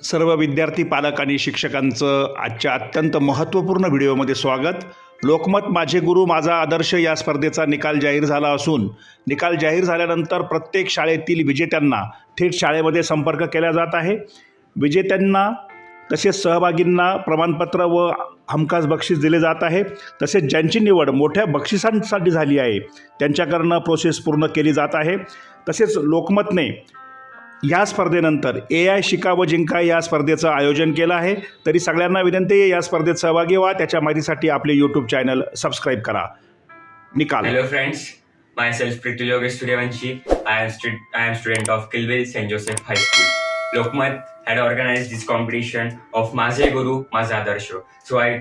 सर्व विद्यार्थी पालक आणि शिक्षकांचं आजच्या अत्यंत महत्त्वपूर्ण व्हिडिओमध्ये स्वागत. लोकमत माझे गुरु माझा आदर्श या स्पर्धेचा निकाल जाहीर झाला असून निकाल जाहीर झाल्यानंतर प्रत्येक शाळेतील विजेत्यांना थेट शाळेमध्ये संपर्क केला जात आहे. विजेत्यांना तसेच सहभागींना प्रमाणपत्र व हमखास बक्षीस दिले जात आहे. तसेच ज्यांची निवड मोठ्या बक्षिसांसाठी झाली आहे त्यांच्याकडनं प्रोसेस पूर्ण केली जात आहे. तसेच लोकमतने या स्पर्धेनंतर ए आय शिकावं जिंका या स्पर्धेचं आयोजन केलं आहे. तरी सगळ्यांना विनंती आहे या स्पर्धेत सहभागी व्हा. त्याच्या माहितीसाठी आपले युट्यूब चॅनल सबस्क्राईब करा. निकाल. Hello friends myself Preeti Lokesh Suryavanshi I am I am student of Kilwe saint Joseph high school Lokmat had organise this competition of माझे गुरु माझा आदर्श so I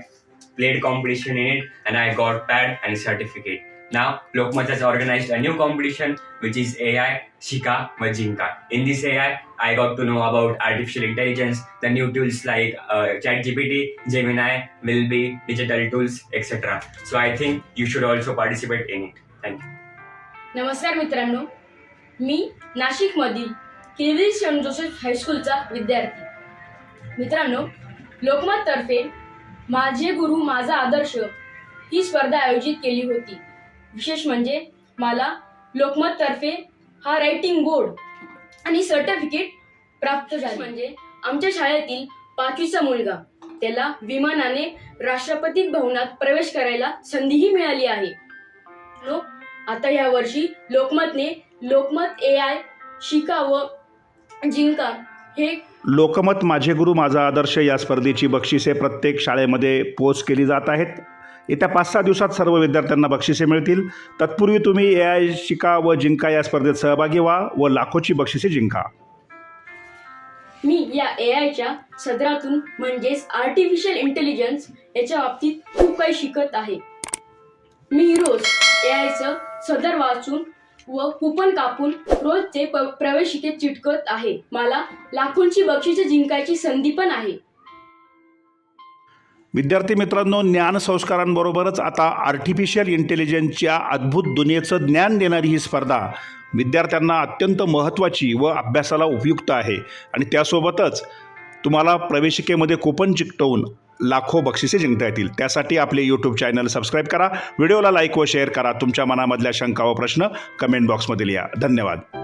played competition in it and I got pad and certificate Now Lokmat has organized a new competition which is AI Shika Majinka. In this AI, I got to know about artificial intelligence, the new tools like uh, ChatGPT, Gemini, will be digital tools, etc. So I think you should also participate in it. Thank you. नमस्कार मित्रांनो मी नाशिकमधील kV Saint Joseph हायस्कूलचा विद्यार्थी मित्रांनो लोकमततर्फे माझे गुरु माझा आदर्श ही स्पर्धा आयोजित केली होती विशेष म्हणजे मला लोकमततर्फे हा रायटिंग बोर्ड आणि सर्टिफिकेट प्राप्त झाले. म्हणजे आमच्या शाळेतील पाचवीचा मुलगा त्याला विमानाने राष्ट्रपती भवनात प्रवेश करायला संधीही मिळाली आहे. नो आता या वर्षी लोकमतने लोकमत ए आय शिका व जिंका हे लोकमत माझे गुरु माझा आदर्श या स्पर्धेची बक्षिसे प्रत्येक शाळेमध्ये पोच केली जात आहेत. येत्या पाच सहा दिवसात सर्व विद्यार्थ्यांना बक्षिसे मिळतील. तत्पूर्वी तुम्ही ए आय शिका व जिंका या स्पर्धेत सहभागी व्हा व लाखोची बक्षिसे जिंका. मी या ए आयच्या सदरातून म्हणजेच आर्टिफिशियल इंटेलिजन्स याच्या बाबतीत खूप काही शिकत आहे. मी रोज ए आयचं सदर वाचून व कुपन कापून रोजचे प प्रवेशिके चिटकत आहे. मला लाखोंची बक्षिसे जिंकायची संधी पण आहे. विद्यार्थी मित्रांनो ज्ञान संस्कारांबरोबरच आता आर्टिफिशियल इंटेलिजन्सच्या अद्भुत दुनियेचं ज्ञान देणारी ही स्पर्धा विद्यार्थ्यांना अत्यंत महत्त्वाची व अभ्यासाला उपयुक्त आहे. आणि त्यासोबतच तुम्हाला प्रवेशिकेमध्ये कुपन चिकटवून लाखो बक्षिसे जिंकता येतील. त्यासाठी आपले यूट्यूब चॅनल सबस्क्राईब करा व्हिडिओला लाईक व शेअर करा. तुमच्या मनामधल्या शंका व प्रश्न कमेंट बॉक्समध्ये लिहा धन्यवाद.